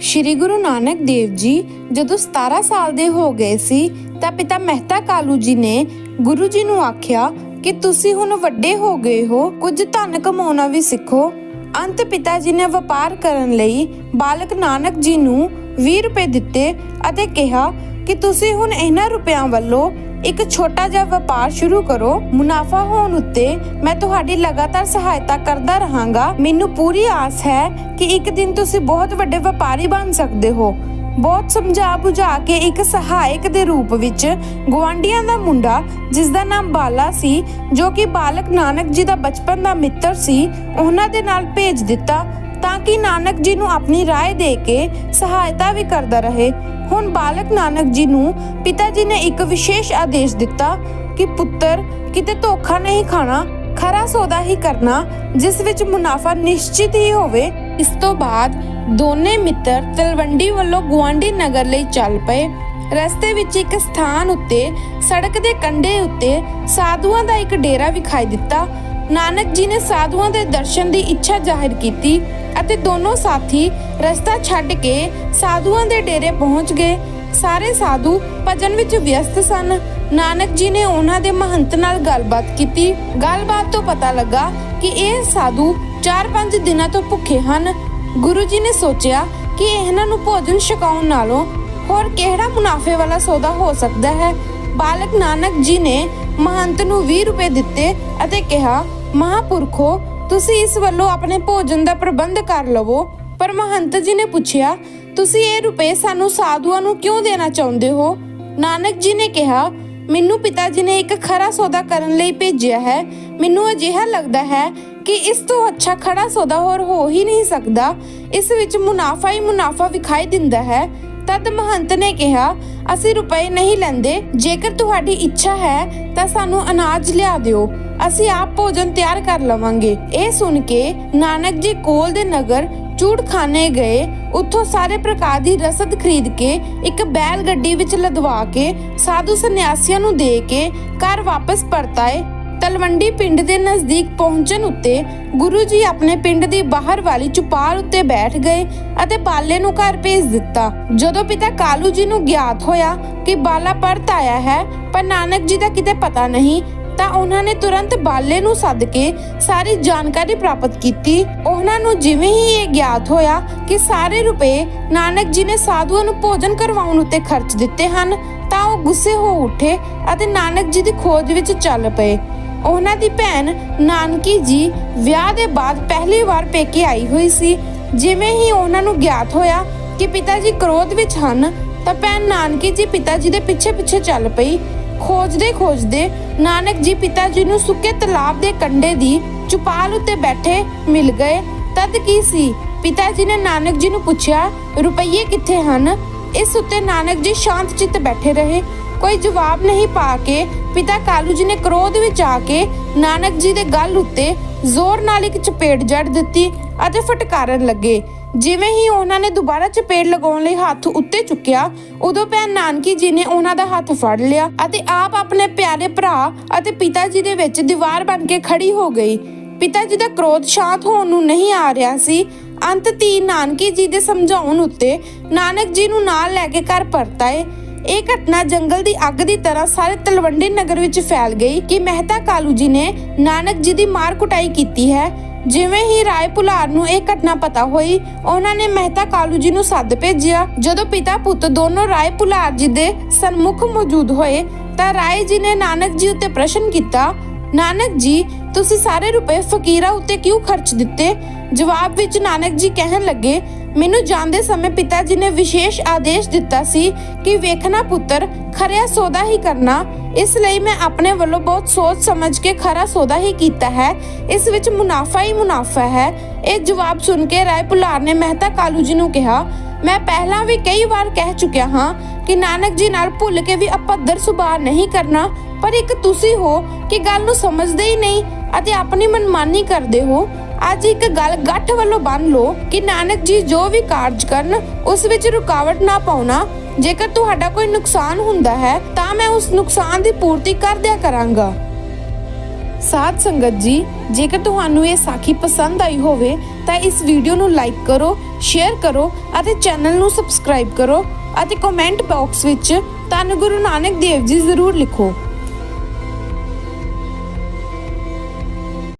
ਸ਼੍ਰੀ ਗੁਰੂ ਨਾਨਕ ਦੇਵ ਜੀ ਜਦੋਂ 17 ਸਾਲ ਦੇ ਹੋ ਗਏ ਸੀ ਤਾਂ ਪਿਤਾ ਮਹਿਤਾ ਕਾਲੂ ਜੀ ਨੇ ਗੁਰੂ ਜੀ ਨੂੰ ਆਖਿਆ ਕਿ ਤੁਸੀਂ ਹੁਣ ਵੱਡੇ ਹੋ ਗਏ ਹੋ, ਕੁਝ ਧਨ ਕਮਾਉਣਾ ਵੀ ਸਿੱਖੋ। ਅੰਤ ਪਿਤਾ ਜੀ ਨੇ ਵਪਾਰ ਕਰਨ ਲਈ ਬਾਲਕ ਨਾਨਕ ਜੀ ਨੂੰ 20 ਰੁਪਏ ਦਿੱਤੇ ਅਤੇ ਕਿਹਾ ਕਿ ਤੁਸੀਂ ਹੁਣ ਇਹਨਾਂ ਰੁਪਿਆਂ ਵੱਲੋਂ ਇੱਕ ਛੋਟਾ ਜਿਹਾ ਵਪਾਰ ਸ਼ੁਰੂ ਕਰੋ, ਮੁਨਾਫਾ ਹੋਣ ਉੱਤੇ ਮੈਂ ਤੁਹਾਡੀ ਲਗਾਤਾਰ ਸਹਾਇਤਾ ਕਰਦਾ ਰਹਾਂਗਾ। ਮੈਨੂੰ ਪੂਰੀ ਆਸ ਹੈ ਕਿ ਇੱਕ ਦਿਨ ਤੁਸੀਂ ਬਹੁਤ ਵੱਡੇ ਵਪਾਰੀ ਬਣ ਸਕਦੇ ਹੋ। ਬਹੁਤ ਸਮਝਾ ਬੁਝਾ ਕੇ ਇੱਕ ਸਹਾਇਕ ਦੇ ਰੂਪ ਵਿੱਚ ਗਵਾਂਡੀਆਂ ਦਾ ਮੁੰਡਾ, ਜਿਸ ਦਾ ਨਾਮ ਬਾਲਾ ਸੀ, ਜੋ ਕਿ ਬਾਲਕ ਨਾਨਕ ਜੀ ਦਾ ਬਚਪਨ ਦਾ ਮਿੱਤਰ ਸੀ, ਉਹਨਾਂ ਦੇ ਨਾਲ ਭੇਜ ਦਿੱਤਾ। ਤਾਂ ਕਿ ਨਾਨਕ ਜੀ ਨੂੰ ਆਪਣੀ ਰਾਏ ਦੇ ਕੇ ਸਹਾਇਤਾ ਵੀ ਕਰਦਾ ਰਹੇ। ਹੁਣ ਬਾਲਕ ਨਾਨਕ ਜੀ ਨੂੰ ਪਿਤਾ ਜੀ ਨੇ ਇੱਕ ਵਿਸ਼ੇਸ਼ ਆਦੇਸ਼ ਦਿੱਤਾ ਕਿ, ਪੁੱਤਰ, ਕਿਤੇ ਧੋਖਾ ਨਹੀਂ ਖਾਣਾ, ਖਰਾ ਸੌਦਾ ਹੀ ਕਰਨਾ, ਜਿਸ ਵਿੱਚ ਮੁਨਾਫਾ ਨਿਸ਼ਚਿਤ ਹੀ ਹੋਵੇ ਇਸ ਤੋਂ ਬਾਅਦ ਦੋਨੇ ਮਿੱਤਰ ਤਲਵੰਡੀ ਵੱਲੋਂ ਗਵਾਂਡੀ ਨਗਰ ਲਈ ਚੱਲ ਪਏ। ਰਸਤੇ ਵਿੱਚ ਇੱਕ ਸਥਾਨ ਉੱਤੇ, ਸੜਕ ਦੇ ਕੰਢੇ ਉੱਤੇ ਸਾਧੂਆਂ ਦਾ ਇੱਕ ਡੇਰਾ ਵਿਖਾਈ ਦਿੱਤਾ। ਨਾਨਕ ਜੀ ਨੇ ਸਾਧੂਆਂ ਦੇ ਦਰਸ਼ਨ ਦੀ ਇੱਛਾ ਜ਼ਾਹਿਰ ਕੀਤੀ ਅਤੇ ਦੋਨੋਂ ਸਾਥੀ ਰਸਤਾ ਛੱਡ ਕੇ ਸਾਧੂਆਂ ਦੇ ਡੇਰੇ ਪਹੁੰਚ ਗਏ। ਸਾਰੇ ਸਾਧੂ ਭਜਨ ਵਿੱਚ ਵਿਅਸਤ ਸਨ। ਨਾਨਕ ਜੀ ਨੇ ਉਹਨਾਂ ਦੇ ਮਹੰਤ ਨਾਲ ਗੱਲਬਾਤ ਕੀਤੀ। ਗੱਲਬਾਤ ਤੋਂ ਪਤਾ ਲੱਗਾ ਕਿ ਇਹ ਸਾਧੂ 4-5 ਦਿਨਾਂ ਤੋਂ ਭੁੱਖੇ ਹਨ। ਗੁਰੂ ਜੀ ਨੇ ਸੋਚਿਆ ਕਿ ਇਹਨਾਂ ਨੂੰ ਭੋਜਨ ਛਕਾਉਣ ਨਾਲੋਂ ਹੋਰ ਕਿਹੜਾ ਮੁਨਾਫੇ ਵਾਲਾ ਸੌਦਾ ਹੋ ਸਕਦਾ ਹੈ? ਬਾਲਕ ਨਾਨਕ ਜੀ ਨੇ ਮਹੰਤ ਨੂੰ 20 ਰੁਪਏ ਦਿੱਤੇ ਅਤੇ ਕਿਹਾ ਮਹਾਪੁਰਖੋ, ਤੁਸੀਂ ਇਸ ਵੱਲੋਂ ਆਪਣੇ ਭੋਜਨ ਦਾ ਪ੍ਰਬੰਧ ਕਰ ਲਵੋ। ਪਰ ਮਹੰਤ ਜੀ ਨੇ ਪੁੱਛਿਆ, ਤੁਸੀਂ ਇਹ ਰੁਪਏ ਸਾਨੂੰ ਸਾਧੂਆਂ ਨੂੰ ਕਿਉਂ ਦੇਣਾ ਚਾਹੁੰਦੇ ਹੋ? ਨਾਨਕ ਜੀ ਨੇ ਕਿਹਾ, ਮੈਨੂੰ ਪਿਤਾ ਜੀ ਨੇ ਇੱਕ ਖਰਾ ਸੌਦਾ ਕਰਨ ਲਈ ਭੇਜਿਆ ਹੈ। ਮੈਨੂੰ ਅਜਿਹਾ ਲੱਗਦਾ ਹੈ ਕਿ ਇਸ ਤੋਂ ਅੱਛਾ ਖੜਾ ਸੌਦਾ ਹੋਰ ਹੋ ਹੀ ਨਹੀਂ ਸਕਦਾ। ਇਸ ਵਿੱਚ ਮੁਨਾਫਾ ਹੀ ਮੁਨਾਫਾ ਵਿਖਾਈ ਦਿੰਦਾ ਹੈ। ਤਦ ਮਹੰਤ ਨੇ ਕਿਹਾ, ਅਸੀਂ ਰੁਪਏ ਨਹੀਂ ਲੈਂਦੇ, ਜੇਕਰ ਤੁਹਾਡੀ ਇੱਛਾ ਹੈ ਤਾਂ ਸਾਨੂੰ ਅਨਾਜ ਲਿਆ ਦਿਓ। ਅਸੀਂ ਆਪ ਭੋਜਨ ਤਿਆਰ ਕਰ ਲਵਾਂਗੇ। ਇਹ ਸੁਣ ਕੇ ਨਾਨਕ ਜੀ ਕੋਲ ਦੇ ਨਗਰ ਚੂੜਖਾਨੇ ਗਏ। ਉੱਥੋਂ ਸਾਰੇ ਪ੍ਰਕਾਰ ਦੀ ਰਸਦ ਖਰੀਦ ਕੇ ਇੱਕ ਬੈਲ ਗੱਡੀ ਵਿੱਚ ਲਦਵਾ ਕੇ ਸਾਧੂ ਸੰਨਿਆਸੀਆਂ ਨੂੰ ਦੇ ਕੇ ਘਰ ਵਾਪਸ ਪਰਤਾਏ। ਤਲਵੰਡੀ ਪਿੰਡ ਦੇ ਨਜ਼ਦੀਕ ਪਹੁੰਚਣ ਉੱਤੇ ਗੁਰੂ ਜੀ ਆਪਣੇ ਪਿੰਡ ਦੀ ਬਾਹਰ ਵਾਲੀ ਚੁਪਾਲ ਉੱਤੇ ਬੈਠ ਗਏ ਅਤੇ ਬਾਲੇ ਨੂੰ ਘਰ ਭੇਜ ਦਿੱਤਾ। ਜਦੋਂ ਪਿਤਾ ਕਾਲੂ ਜੀ ਨੂੰ ਗਿਆਤ ਹੋਇਆ ਕਿ ਬਾਲਾ ਪਰਤ ਆਇਆ ਹੈ, ਪਰ ਨਾਨਕ ਜੀ ਦਾ ਕਿਤੇ ਪਤਾ ਨਹੀਂ, ਤਾਂ ਉਹਨਾਂ ਨੇ ਤੁਰੰਤ ਬਾਲੇ ਨੂੰ ਸੱਦ ਕੇ ਸਾਰੀ ਜਾਣਕਾਰੀ ਪ੍ਰਾਪਤ ਕੀਤੀ। ਉਹਨਾਂ ਨੂੰ ਜਿਵੇਂ ਹੀ ਇਹ ਗਿਆਤ ਹੋਇਆ ਕਿ ਸਾਰੇ ਰੁਪਏ ਨਾਨਕ ਜੀ ਨੇ ਸਾਧੂਆਂ ਨੂੰ ਭੋਜਨ ਕਰਵਾਉਣ ਉੱਤੇ ਖਰਚ ਦਿੱਤੇ ਹਨ, ਤਾਂ ਉਹ ਗੁੱਸੇ ਹੋ ਉੱਠੇ ਅਤੇ ਨਾਨਕ ਜੀ ਦੀ ਖੋਜ ਵਿੱਚ ਚੱਲ ਪਏ। ਉਹਨਾਂ ਦੀ ਭੈਣ ਨਾਨਕੀ ਜੀ ਵਿਆਹ ਦੇ ਬਾਅਦ ਪਹਿਲੀ ਵਾਰ ਪੇਕੇ ਆਈ ਹੋਈ ਸੀ। ਜਿਵੇਂ ਹੀ ਉਹਨਾਂ ਨੂੰ ਗਿਆਤ ਹੋਇਆ ਕਿ ਪਿਤਾ ਜੀ ਕ੍ਰੋਧ ਵਿੱਚ ਹਨ, ਤਾਂ ਭੈਣ ਨਾਨਕੀ ਜੀ ਪਿਤਾ ਜੀ ਦੇ ਪਿੱਛੇ ਪਿੱਛੇ ਚੱਲ ਪਈ। ਖੋਜਦੇ ਖੋਜਦੇ ਨਾਨਕ ਜੀ ਪਿਤਾ ਜੀ ਨੂੰ ਸੁੱਕੇ ਤਲਾਬ ਦੇ ਕੰਢੇ ਦੀ ਚੁਪਾਲ ਉੱਤੇ ਬੈਠੇ ਮਿਲ ਗਏ। ਤਦ ਕੀ ਸੀ? ਪਿਤਾ ਜੀ ਨੇ ਨਾਨਕ ਜੀ ਨੂੰ ਪੁੱਛਿਆ, ਰੁਪਈਏ ਕਿੱਥੇ ਹਨ? ਇਸ ਉੱਤੇ ਨਾਨਕ ਜੀ ਸ਼ਾਂਤ ਚਿੱਤ ਬੈਠੇ ਰਹੇ। ਕੋਈ ਜਵਾਬ ਨਹੀਂ ਪਾ ਕੇ ਪਿਤਾ ਕਾਲੂ ਜੀ ਨੇ ਕ੍ਰੋਧ ਵਿੱਚ ਆ ਕੇ ਨਾਨਕ ਜੀ ਦੇ ਗਲ ਉੱਤੇ ਜ਼ੋਰ ਨਾਲ ਇੱਕ ਚਪੇੜ ਜੜ ਦਿੱਤੀ ਅਤੇ ਫਟਕਾਰਨ ਲੱਗੇ। ਜਿਵੇਂ ਹੀ ਉਹਨਾਂ ਨੇ ਦੁਬਾਰਾ ਚਪੇੜ ਲਗਾਉਣ ਲਈ ਹੱਥ ਉੱਤੇ ਚੁੱਕਿਆ, ਉਦੋਂ ਭੈਣ ਨਾਨਕੀ ਜੀ ਨੇ ਉਹਨਾਂ ਦਾ ਹੱਥ ਫੜ ਲਿਆ ਅਤੇ ਆਪ ਆਪਣੇ ਪਿਆਰੇ ਭਰਾ ਅਤੇ ਪਿਤਾ ਜੀ ਦੇ ਵਿੱਚ ਦੀਵਾਰ ਬਣ ਕੇ ਖੜੀ ਹੋ ਗਈ। ਪਿਤਾ ਜੀ ਦਾ ਕ੍ਰੋਧ ਸ਼ਾਂਤ ਹੋਣ ਨੂੰ ਨਹੀਂ ਆ ਰਿਹਾ ਸੀ। ਅੰਤ ਧੀ ਨਾਨਕੀ ਜੀ ਦੇ ਸਮਝਾਉਣ ਉੱਤੇ ਨਾਨਕ ਜੀ ਨੂੰ ਨਾਲ ਲੈ ਕੇ ਘਰ ਪਰਤਾਏ ਇਹ ਘਟਨਾ ਜੰਗਲ ਦੀ ਅੱਗ ਦੀ ਤਰ੍ਹਾਂ ਸਾਰੇ ਤਲਵੰਡੀ ਨਗਰ ਵਿੱਚ ਫੈਲ ਗਈ ਕਿ ਮਹਿਤਾ ਕਾਲੂ ਜੀ ਨੇ ਨਾਨਕ ਜੀ ਦੀ ਮਾਰ ਕੁਟਾਈ ਕੀਤੀ ਹੈ। ਜਿਵੇਂ ਹੀ ਰਾਏ ਪੁਲਾਰ ਨੂੰ ਇਹ ਘਟਨਾ ਪਤਾ ਹੋਈ, ਉਹਨਾਂ ਨੇ ਮਹਿਤਾ ਕਾਲੂ ਜੀ ਨੂੰ ਸੱਦ ਭੇਜਿਆ। ਜਦੋਂ ਪਿਤਾ ਪੁੱਤ ਦੋਨੋਂ ਰਾਏ ਪੁਲਾਰ ਜੀ ਦੇ ਸਨਮੁਖ ਮੌਜੂਦ ਹੋਏ, ਤਾਂ ਰਾਏ ਜੀ ਨੇ ਨਾਨਕ ਜੀ ਉੱਤੇ ਪ੍ਰਸ਼ਨ ਕੀਤਾ, ਨਾਨਕ ਜੀ ਤੁਸੀਂ ਸਾਰੇ ਰੁਪਏ ਫਕੀਰਾਂ ਉੱਤੇ ਕਿਉਂ ਖਰਚ ਦਿੱਤੇ? ਜਵਾਬ ਵਿੱਚ ਨਾਨਕ ਜੀ ਕਹਿਣ ਲੱਗੇ, ਮੈਨੂੰ ਜਾਂਦੇ ਸਮੇਂ ਪਿਤਾ ਜੀ ਨੇ ਵਿਸ਼ੇਸ਼ ਆਦੇਸ਼ ਦਿੱਤਾ ਸੀ ਕਿ ਵੇਖਣਾ ਪੁੱਤਰ, ਖਰਿਆ ਸੌਦਾ ਹੀ ਕਰਨਾ। ਇਸ ਲਈ ਮੈਂ ਆਪਣੇ ਵੱਲੋਂ ਬਹੁਤ ਸੋਚ ਸਮਝ ਕੇ ਖਰਾ ਸੌਦਾ ਹੀ ਕੀਤਾ ਹੈ। ਇਸ ਵਿੱਚ ਮੁਨਾਫਾ ਹੀ ਮੁਨਾਫਾ ਹੈ। ਇਹ ਜਵਾਬ ਸੁਣ ਕੇ ਰਾਏ ਭੁਲਾਰ ਨੇ ਮਹਿਤਾ ਕਾਲੂ ਜੀ ਨੂੰ ਕਿਹਾ, ਮੈਂ ਪਹਿਲਾਂ ਵੀ ਕਈ ਵਾਰ ਕਹਿ ਚੁੱਕਿਆ ਹਾਂ ਕਿ ਨਾਨਕ ਜੀ ਨਾਲ ਭੁੱਲ ਕੇ ਵੀ ਅਪੱਦਰ ਸੁਭਾਅ ਨਹੀਂ ਕਰਨਾ, ਪਰ ਇੱਕ ਤੁਸੀਂ ਹੋ ਕਿ ਗੱਲ ਨੂੰ ਸਮਝਦੇ ਹੀ ਨਹੀਂ। ਅਤੇ ਆਪਣੀ ਮਨਮਾਨੀ ਕਰਦੇ ਹੋ। ਅੱਜ ਇੱਕ ਗੱਲ ਗੱਠ ਵੱਲੋਂ ਬੰਨ ਲਓ ਕਿ ਨਾਨਕ ਜੀ ਜੋ ਵੀ ਕਾਰਜ ਕਰਨ, ਉਸ ਵਿੱਚ ਰੁਕਾਵਟ ਨਾ ਪਾਉਣਾ। ਜੇਕਰ ਤੁਹਾਡਾ ਕੋਈ ਨੁਕਸਾਨ ਹੁੰਦਾ ਹੈ, ਤਾਂ ਮੈਂ ਉਸ ਨੁਕਸਾਨ ਦੀ ਪੂਰਤੀ ਕਰ ਦਿਆ ਕਰਾਂਗਾ। ਸਾਧ ਸੰਗਤ ਜੀ, ਜੇਕਰ ਤੁਹਾਨੂੰ ਇਹ ਸਾਖੀ ਪਸੰਦ ਆਈ ਹੋਵੇ, ਤਾਂ ਇਸ ਵੀਡੀਓ ਨੂੰ ਲਾਈਕ ਕਰੋ, ਸ਼ੇਅਰ ਕਰੋ ਅਤੇ ਚੈਨਲ ਨੂੰ ਸਬਸਕ੍ਰਾਈਬ ਕਰੋ ਅਤੇ ਕਮੈਂਟ ਬਾਕਸ ਵਿੱਚ ਧੰਨ ਗੁਰੂ ਨਾਨਕ ਦੇਵ ਜੀ ਜ਼ਰੂਰ ਲਿਖੋ।